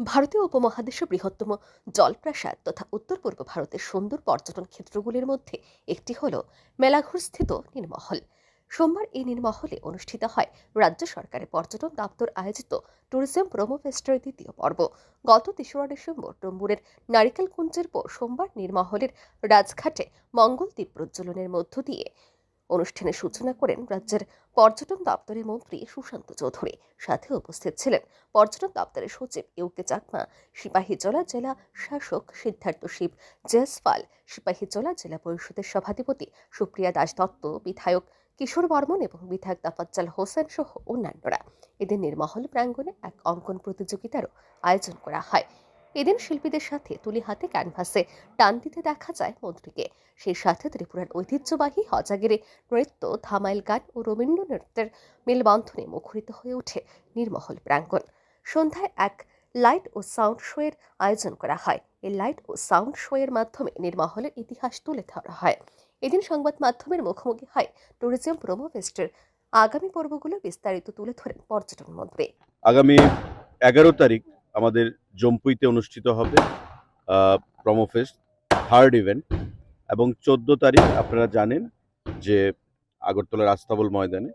ভারতীয় উপমহাদেশে বৃহত্তম জলপ্রাসাদ তথা উত্তর পূর্ব ভারতের সুন্দর পর্যটন ক্ষেত্রগুলির মধ্যে একটি হল মেলাঘর স্থিত নীলমহল সোমবার এই নীলমহলে অনুষ্ঠিত হয় রাজ্য সরকারের পর্যটন দপ্তর আয়োজিত ট্যুরিজম প্রোমো ফেস্টের দ্বিতীয় পর্ব। গত তেসরা ডিসেম্বর টম্বুরের নারিকেল কুঞ্জের পর সোমবার নীলমহলের রাজঘাটে মঙ্গল দ্বীপ প্রজ্বলনের মধ্য দিয়ে অনুষ্ঠানের সূচনা করেন রাজ্যের পর্যটন দপ্তরের মন্ত্রী সুশান্ত চৌধুরী। সাথে উপস্থিত ছিলেন পর্যটন দপ্তরের সচিব ইউকে চাকমা সিপাহীজলা জেলা শাসক সিদ্ধার্থ শিব জয়সওয়াল সিপাহীজলা জেলা পরিষদের সভাধিপতি সুপ্রিয়া দাস দত্ত, বিধায়ক কিশোর বর্মন এবং বিধায়ক তাফাজ্জাল হোসেন সহ অন্যান্যরা। এদের নির্মহল প্রাঙ্গণে এক অঙ্কন প্রতিযোগিতারও আয়োজন করা হয়। এদিন শিল্পীদের সাথে তুলি হাতে ক্যানভাসে টান দিতে দেখা যায় মন্ত্রীকে। সেই সাথে ত্রিপুরার ঐতিহ্যবাহী হজাগিরি নৃত্য, ধামাইল গান ও রবীন্দ্র নৃত্যের মেলবন্ধনে মুখরিত হয়ে ওঠে নির্মহল প্রাঙ্গণ। সন্ধ্যায় এক লাইট ও সাউন্ড শোয়ের আয়োজন করা হয়। এই লাইট ও সাউন্ড শোয়ের মাধ্যমে নির্মহলের ইতিহাস তুলে ধরা হয়। এদিন সংবাদ মাধ্যমের মুখোমুখি হয় ট্যুরিজম প্রোমো ফেস্টের আগামী পর্বগুলো বিস্তারিত তুলে ধরেন পর্যটন মন্ত্রী। আগামী এগারো তারিখ আমাদের জম্পুইতে অনুষ্ঠিত হবে প্রমোফেস্ট থার্ড ইভেন্ট এবং চোদ্দ তারিখ আপনারা জানেন যে আগরতলার আস্তাবল ময়দানে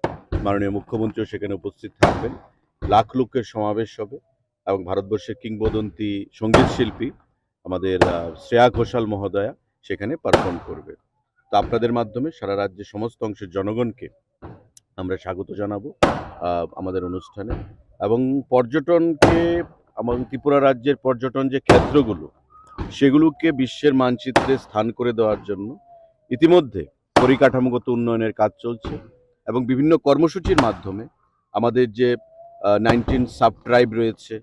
মাননীয় মুখ্যমন্ত্রীও সেখানে উপস্থিত থাকবেন। লাখ লোকের সমাবেশ হবে এবং ভারতবর্ষের কিংবদন্তি সংগীত শিল্পী আমাদের শ্রেয়া ঘোষাল মহোদয়া সেখানে পারফর্ম করবে। তো আপনাদের মাধ্যমে সারা রাজ্যের সমস্ত অংশের জনগণকে আমরা স্বাগত জানাব আমাদের অনুষ্ঠানে। এবং পর্যটনকে আমাদের ত্রিপুরা রাজ্যের পর্যটন যে ক্ষেত্রগুলো, সেগুলোকে বিশ্বের মানচিত্রে স্থান করে দেওয়ার জন্য ইতিমধ্যে পরিকাঠামোগত উন্নয়নের কাজ চলছে এবং বিভিন্ন কর্মসূচির মাধ্যমে আমাদের যে নাইনটিন সাব ট্রাইব রয়েছে,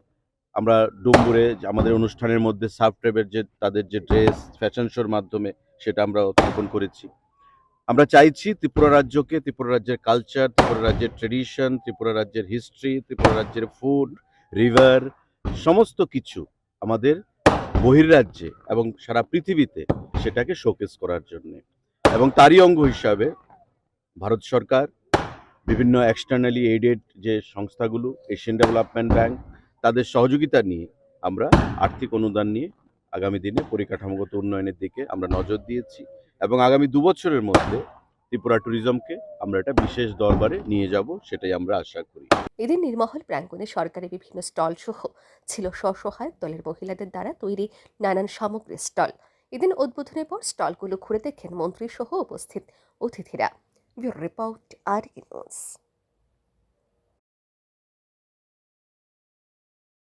আমরা ডুম্বুরে আমাদের অনুষ্ঠানের মধ্যে সাব ট্রাইবের যে, তাদের যে ড্রেস ফ্যাশন শোর মাধ্যমে সেটা আমরা উত্থাপন করেছি। আমরা চাইছি ত্রিপুরা রাজ্যকে, ত্রিপুরা রাজ্যের কালচার ত্রিপুরা রাজ্যের ট্রেডিশন ত্রিপুরা রাজ্যের হিস্ট্রি ত্রিপুরা রাজ্যের ফুড রিভার সমস্ত কিছু আমাদের বহির্রাজ্যে এবং সারা পৃথিবীতে সেটাকে শোকেস করার জন্য। এবং তারই অঙ্গ হিসাবে ভারত সরকার, বিভিন্ন এক্সটার্নালি এইডেড যে সংস্থাগুলো এশিয়ান ডেভেলপমেন্ট ব্যাংক তাদের সহযোগিতা নিয়ে আমরা আর্থিক অনুদান নিয়ে আগামী দিনে পরিকাঠামোগত উন্নয়নের দিকে আমরা নজর দিয়েছি। এবং আগামী দু বছরের মধ্যে ত্রিপুরা ট্যুরিজমকে আমরা এটা বিশেষ দরবারে নিয়ে যাব, সেটাই আমরা আশা করি। এদিন নির্মহল প্রাঙ্গণে সরকারি বিভিন্ন স্টল সহ ছিল স্বসহায়ক দলের মহিলাদের দ্বারা তৈরি নানান সামগ্রী স্টল। এদিন উদ্বোধনের পর স্টলগুলো ঘুরে দেখেন মন্ত্রী সহ উপস্থিত অতিথিরা। ব্যুরো রিপোর্ট আর নিউজ।